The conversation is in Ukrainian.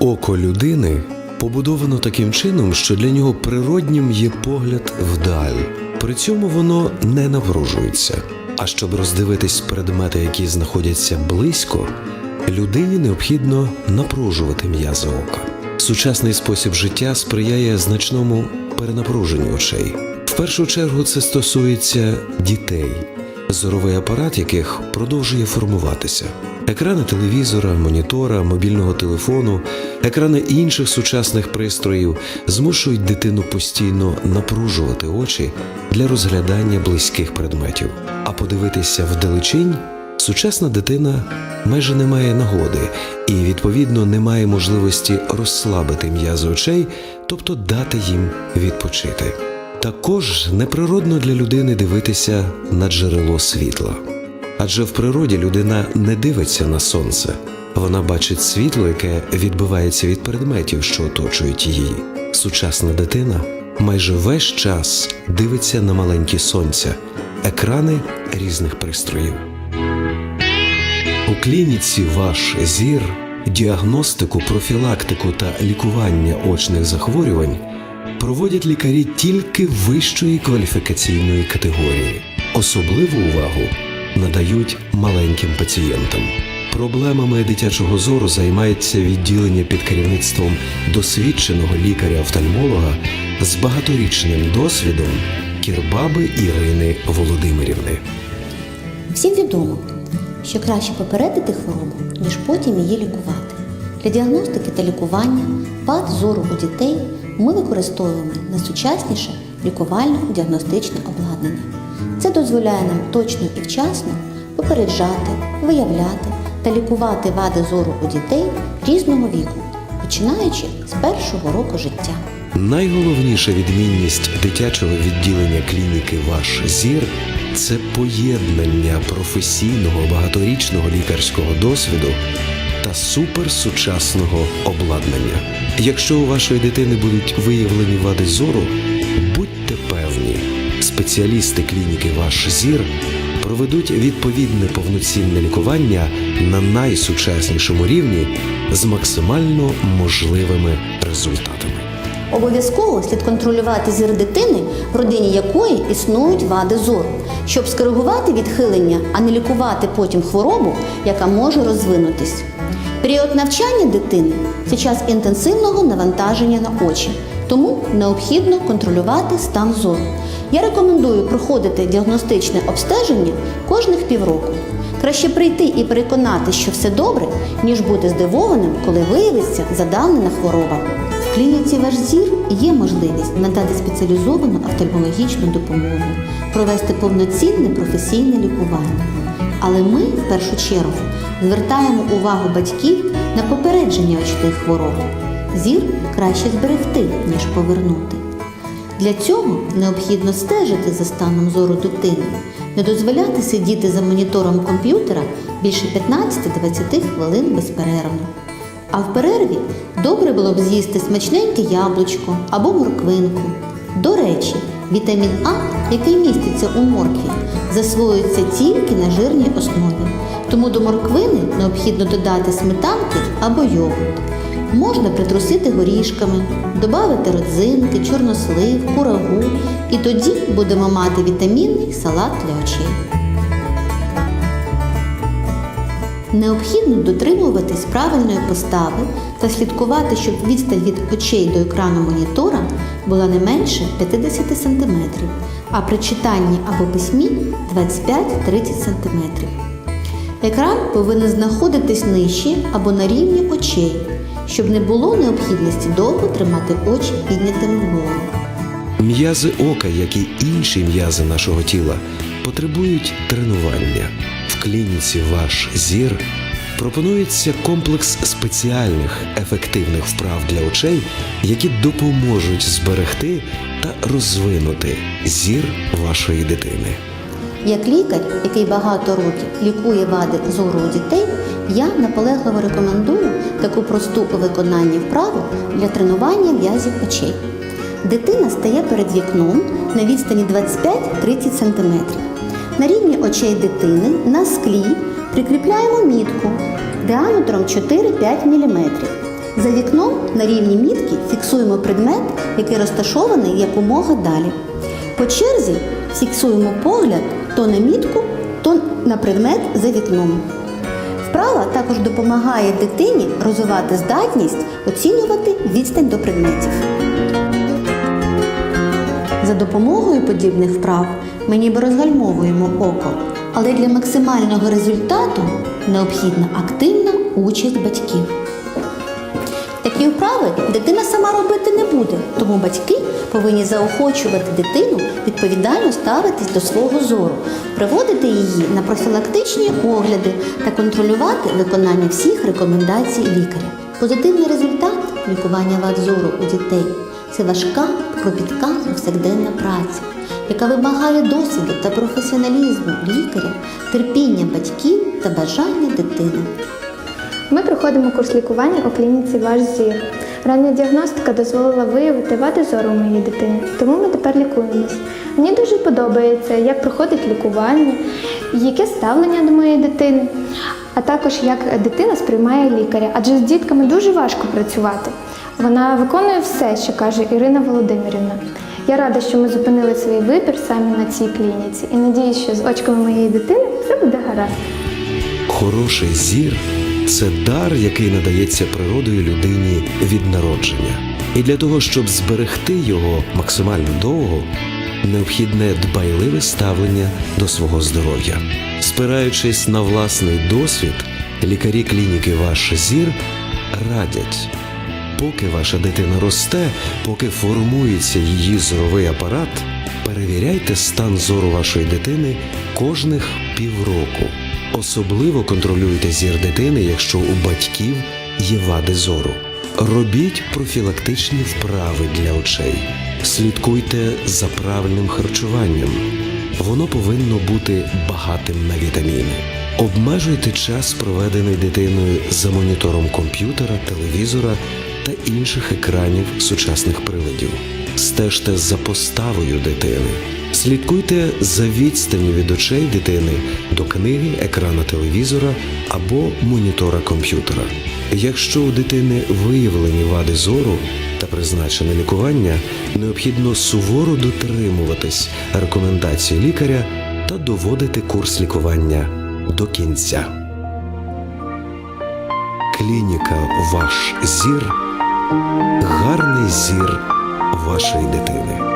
Око людини побудовано таким чином, що для нього природнім є погляд вдаль. При цьому воно не напружується. А щоб роздивитись предмети, які знаходяться близько, людині необхідно напружувати м'язи ока. Сучасний спосіб життя сприяє значному перенапруженню очей. В першу чергу це стосується дітей, зоровий апарат яких продовжує формуватися. Екрани телевізора, монітора, мобільного телефону, екрани інших сучасних пристроїв змушують дитину постійно напружувати очі для розглядання близьких предметів. А подивитися вдалечінь сучасна дитина майже не має нагоди і, відповідно, не має можливості розслабити м'язи очей, тобто дати їм відпочити. Також неприродно для людини дивитися на джерело світла. Адже в природі людина не дивиться на сонце, вона бачить світло, яке відбивається від предметів, що оточують її. Сучасна дитина майже весь час дивиться на маленькі сонця, екрани різних пристроїв. У клініці ваш зір, діагностику, профілактику та лікування очних захворювань проводять лікарі тільки вищої кваліфікаційної категорії. Особливу увагу надають маленьким пацієнтам. Проблемами дитячого зору займається відділення під керівництвом досвідченого лікаря-офтальмолога з багаторічним досвідом Кірбаби Ірини Володимирівни. Всім відомо, що краще попередити хворобу, ніж потім її лікувати. Для діагностики та лікування вад зору у дітей ми використовуємо найсучасніше лікувально-діагностичне обладнання. Це дозволяє нам точно і вчасно попереджати, виявляти та лікувати вади зору у дітей різного віку, починаючи з першого року життя. Найголовніша відмінність дитячого відділення клініки Ваш зір це поєднання професійного багаторічного лікарського досвіду та суперсучасного обладнання. Якщо у вашої дитини будуть виявлені вади зору, будьте певні, спеціалісти клініки Ваш зір проведуть відповідне повноцінне лікування на найсучаснішому рівні з максимально можливими результатами. Обов'язково слід контролювати зір дитини, в родині якої існують вади зору, щоб скоригувати відхилення, а не лікувати потім хворобу, яка може розвинутись. Період навчання дитини це час інтенсивного навантаження на очі, тому необхідно контролювати стан зору. Я рекомендую проходити діагностичне обстеження кожних півроку. Краще прийти і переконати, що все добре, ніж бути здивованим, коли виявиться задавнена хвороба. В клініці ваш зір є можливість надати спеціалізовану офтальмологічну допомогу, провести повноцінне професійне лікування. Але ми в першу чергу звертаємо увагу батьків на попередження очних хвороб. Зір краще зберегти, ніж повернути. Для цього необхідно стежити за станом зору дитини, не дозволяти сидіти за монітором комп'ютера більше 15-20 хвилин безперервно. А в перерві добре було б з'їсти смачненьке яблучко або морквинку. До речі, вітамін А, який міститься у моркві, засвоюється тільки на жирній основі. Тому до морквини необхідно додати сметанки або йогурт. Можна притрусити горішками, додати родзинки, чорнослив, курагу, і тоді будемо мати вітамінний салат для очей. Необхідно дотримуватись правильної постави та слідкувати, щоб відстань від очей до екрану монітора була не менше 50 см, а при читанні або письмі 25-30 см. Екран повинен знаходитись нижче або на рівні очей, щоб не було необхідності довго тримати очі піднятими вгору. М'язи ока, як і інші м'язи нашого тіла, потребують тренування. В клініці Ваш зір пропонується комплекс спеціальних ефективних вправ для очей, які допоможуть зберегти та розвинути зір вашої дитини. Як лікар, який багато років лікує вади зору у дітей, я наполегливо рекомендую таку просту у виконанні вправу для тренування в'язів очей. Дитина стає перед вікном на відстані 25-30 см. На рівні очей дитини на склі прикріпляємо мітку діаметром 4-5 мм. За вікном на рівні мітки фіксуємо предмет, який розташований якомога далі. По черзі фіксуємо погляд то на мітку, то на предмет за вікном. Вправа також допомагає дитині розвивати здатність оцінювати відстань до предметів. За допомогою подібних вправ ми ніби розгальмовуємо око, але для максимального результату необхідна активна участь батьків. Такі вправи дитина сама робити не буде, тому батьки повинні заохочувати дитину відповідально ставитись до свого зору, приводити її на профілактичні огляди та контролювати виконання всіх рекомендацій лікаря. Позитивний результат лікування вад зору у дітей це важка, кропітка повсякденна праця, яка вимагає досвіду та професіоналізму лікаря, терпіння батьків та бажання дитини. Ми проходимо курс лікування у клініці Ваш зір. Рання діагностика дозволила виявити вади зору моїй дитини, тому ми тепер лікуємось. Мені дуже подобається, як проходить лікування, яке ставлення до моєї дитини, а також як дитина сприймає лікаря, адже з дітками дуже важко працювати. Вона виконує все, що каже Ірина Володимирівна. Я рада, що ми зупинили свій вибір саме на цій клініці і надіюсь, що з очками моєї дитини все буде гаразд. Хороший зір це дар, який надається природою людині від народження. І для того, щоб зберегти його максимально довго, необхідне дбайливе ставлення до свого здоров'я. Спираючись на власний досвід, лікарі клініки Ваш зір радять. Поки ваша дитина росте, поки формується її зоровий апарат, перевіряйте стан зору вашої дитини кожних півроку. Особливо контролюйте зір дитини, якщо у батьків є вади зору. Робіть профілактичні вправи для очей. Слідкуйте за правильним харчуванням. Воно повинно бути багатим на вітаміни. Обмежуйте час, проведений дитиною за монітором комп'ютера, телевізора та інших екранів сучасних приладів. Стежте за поставою дитини. Слідкуйте за відстанню від очей дитини до книги, екрана телевізора або монітора комп'ютера. Якщо у дитини виявлені вади зору та призначене лікування, необхідно суворо дотримуватись рекомендацій лікаря та доводити курс лікування до кінця. Клініка Ваш зір гарний зір вашої дитини.